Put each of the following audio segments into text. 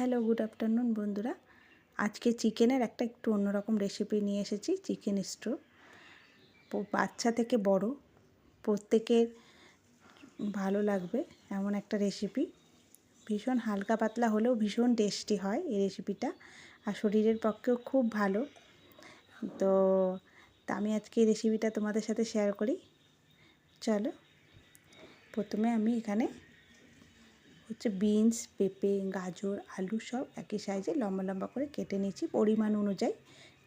Hello good afternoon বন্ধুরা। আজকে চিকেনের একটা একটু অন্যরকম রেসিপি নিয়ে এসেছি চিকেন স্টো বাচ্চা থেকে বড়, প্রত্যেকের ভালো লাগবে এমন একটা রেসিপি ভীষণ হালকা পাতলা হলেও ভীষণ টেস্টি হয় এই রেসিপিটা আর শরীরের পক্ষেও খুব ভালো। তো আমি আজকে এই রেসিপিটা তোমাদের সাথে শেয়ার করি। চলো, প্রথমে আমি এখানে হচ্ছে বিনস, পেঁপে, গাজর, আলু সব একই সাইজে লম্বা লম্বা করে কেটে নিয়েছি। পরিমাণ অনুযায়ী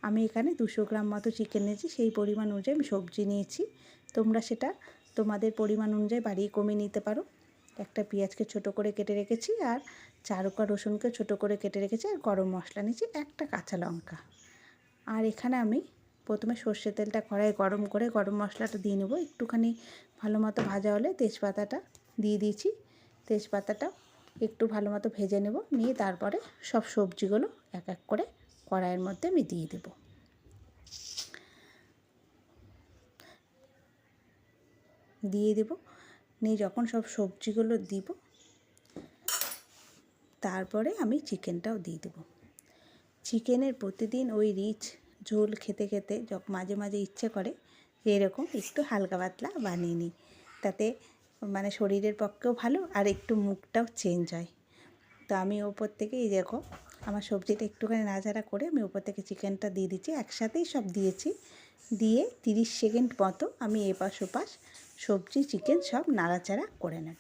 আমি এখানে দুশো গ্রাম মতো চিকেন নিয়েছি। সেই পরিমাণ অনুযায়ী আমি সবজি নিয়েছি। তোমরা সেটা তোমাদের পরিমাণ অনুযায়ী বাড়িয়ে কমিয়ে নিতে পারো। একটা পেঁয়াজকে ছোট করে কেটে রেখেছি আর চারুকা রসুনকে ছোট করে কেটে রেখেছি আর গরম মশলা নিয়েছি, একটা কাঁচা লঙ্কা। আর এখানে আমি প্রথমে সর্ষে তেলটা কড়াই গরম করে গরম মশলাটা দিয়ে নেব। একটুখানি ভালো মতো ভাজা হলে তেজপাতাটা দিয়ে দিয়েছি। তেজপাতাটা একটু ভালো মতো ভেজে নেব। নিয়ে তারপরে সব সবজিগুলো এক এক করে কড়াইয়ের মধ্যে আমি দিয়ে দেব। দিয়ে দেব। নিয়ে যখন সব সবজিগুলো দিব, তারপরে আমি চিকেনটাও দিয়ে দেব। চিকেনের প্রতিদিন ওই রিচ ঝোল খেতে খেতে মাঝে মাঝে ইচ্ছে করে, এরকম একটু হালকা পাতলা বানিয়ে নিই। তাতে মানে শরীরের পক্ষেও ভালো আর একটু মুখটাও চেঞ্জ হয়। তো আমি ওপর থেকে এই দেখো, আমার সবজিটা একটুখানি নাড়াচাড়া করে আমি ওপর থেকে চিকেনটা দিয়ে দিচ্ছি। একসাথেই সব দিয়েছি। দিয়ে তিরিশ সেকেন্ড মতো আমি এপাশ ওপাশ সবজি, চিকেন সব নাড়াচাড়া করে নেব।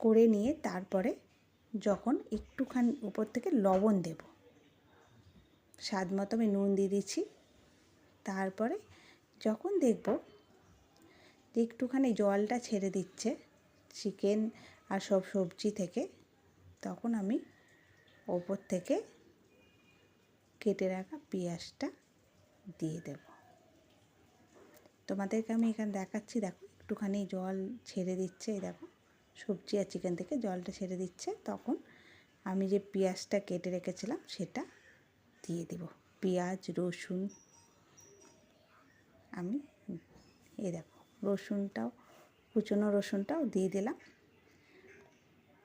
করে নিয়ে তারপরে যখন একটুখানি উপর থেকে লবণ দেব, স্বাদ মতো আমি নুন দিয়ে দিচ্ছি। তারপরে যখন দেখব একটুখানি জলটা ছেড়ে দিচ্ছে, চিকেন আর সব সবজি থেকে, তখন আমি ওপর থেকে কেটে রাখা পেঁয়াজটা দিয়ে দেব। তোমাদেরকে আমি এখানে দেখাচ্ছি, দেখো একটুখানি জল ছেড়ে দিচ্ছে, এই দেখো সবজি আর চিকেন থেকে জলটা ছেড়ে দিচ্ছে, তখন আমি যে পেঁয়াজটা কেটে রেখেছিলাম সেটা দিয়ে দেব। পেঁয়াজ, রসুন আমি এই দেখো, রসুনটাও, কুচনো রসুনটাও দিয়ে দিলাম।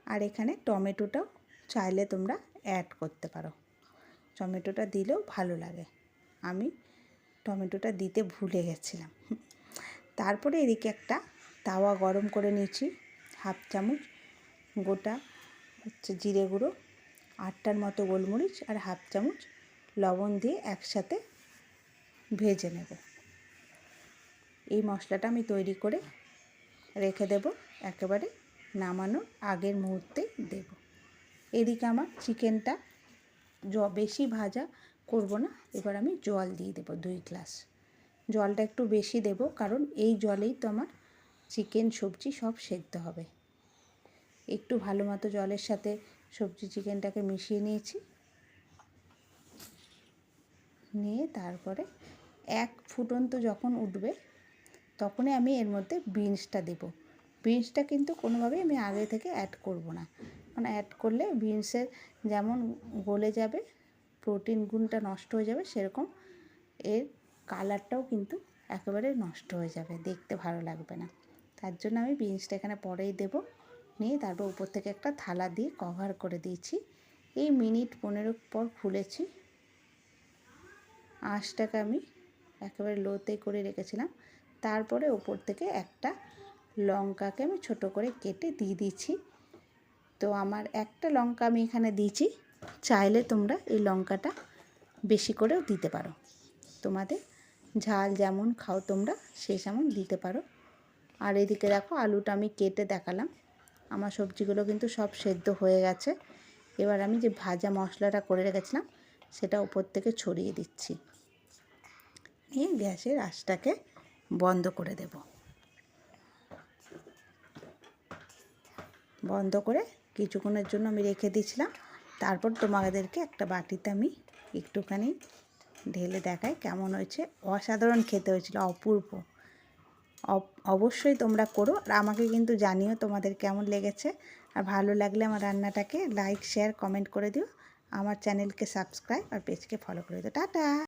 আর এখানে টমেটোটাও চাইলে তোমরা অ্যাড করতে পারো। টমেটোটা দিলেও ভালো লাগে। আমি টমেটোটা দিতে ভুলে গেছিলাম। তারপরে এদিকে একটা তাওয়া গরম করে নিয়েছি, হাফ চামচ গোটা হচ্ছে জিরে গুঁড়ো, আটটার মতো গোলমরিচ আর হাফ চামচ লবণ দিয়ে একসাথে ভেজে নেব। এই মশলাটা আমি তৈরি করে রেখে দেব একেবারে নামানোর আগের মুহূর্তে দেব। এদিকে আমার চিকেনটা জ, বেশি ভাজা করব না, এবার আমি জল দিয়ে দেব দুই গ্লাস। জলটা একটু বেশি দেব, কারণ এই জলেই তো আমার চিকেন সবজি সব সেদ্ধ হবে। একটু ভালো মতো জলের সাথে সবজি চিকেনটাকে মিশিয়ে নিয়েছি। নিয়ে তারপরে এক ফুটন্ত যখন উঠবে তখনই আমি এর মধ্যে বিনসটা দেবো। বিনসটা কিন্তু কোনোভাবেই আমি আগে থেকে অ্যাড করব না। মানে অ্যাড করলে বিনসের যেমন গলে যাবে প্রোটিন গুণটা নষ্ট হয়ে যাবে, সেরকম এর কালারটাও কিন্তু একেবারে নষ্ট হয়ে যাবে, দেখতে ভালো লাগবে না। তার জন্য আমি বিনসটা এখানে পরেই দেব। নিয়ে তারপর উপর থেকে একটা থালা দিয়ে কভার করে দিয়েছি। এই মিনিট পনেরো পর খুলেছি। আঁশটাকে আমি একেবারে লোতে করে রেখেছিলাম। তারপরে ওপর থেকে একটা লঙ্কাকে আমি ছোট করে কেটে দিয়ে দিচ্ছি। তো আমার একটা লঙ্কা আমি এখানে দিয়েছি। চাইলে তোমরা এই লঙ্কাটা বেশি করেও দিতে পারো। তোমাদের ঝাল যেমন খাও তোমরা, সেই যেমন দিতে পারো। আর এদিকে দেখো আলুটা আমি কেটে দেখালাম। আমার সবজিগুলো কিন্তু সব সেদ্ধ হয়ে গেছে। এবার আমি যে ভাজা মশলাটা করে রেখেছিলাম, সেটা উপর থেকে ছড়িয়ে দিচ্ছি। নিয়ে গ্যাসের আঁচটাকে বন্ধ করে দেব। বন্ধ করে কিছুক্ষণের জন্য আমি রেখে দিয়েছিলাম। তারপর তোমাদেরকে একটা বাটিতে আমি একটুখানি ঢেলে দেখাই কেমন হয়েছে। অসাধারণ খেতে হয়েছিল, অপূর্ব। অবশ্যই তোমরা করো আর আমাকে কিন্তু জানিও তোমাদের কেমন লেগেছে। আর ভালো লাগলে আমার রান্নাটাকে লাইক, শেয়ার, কমেন্ট করে দিও। আমার চ্যানেলকে সাবস্ক্রাইব আর পেজকে ফলো করে দিও। টাটা!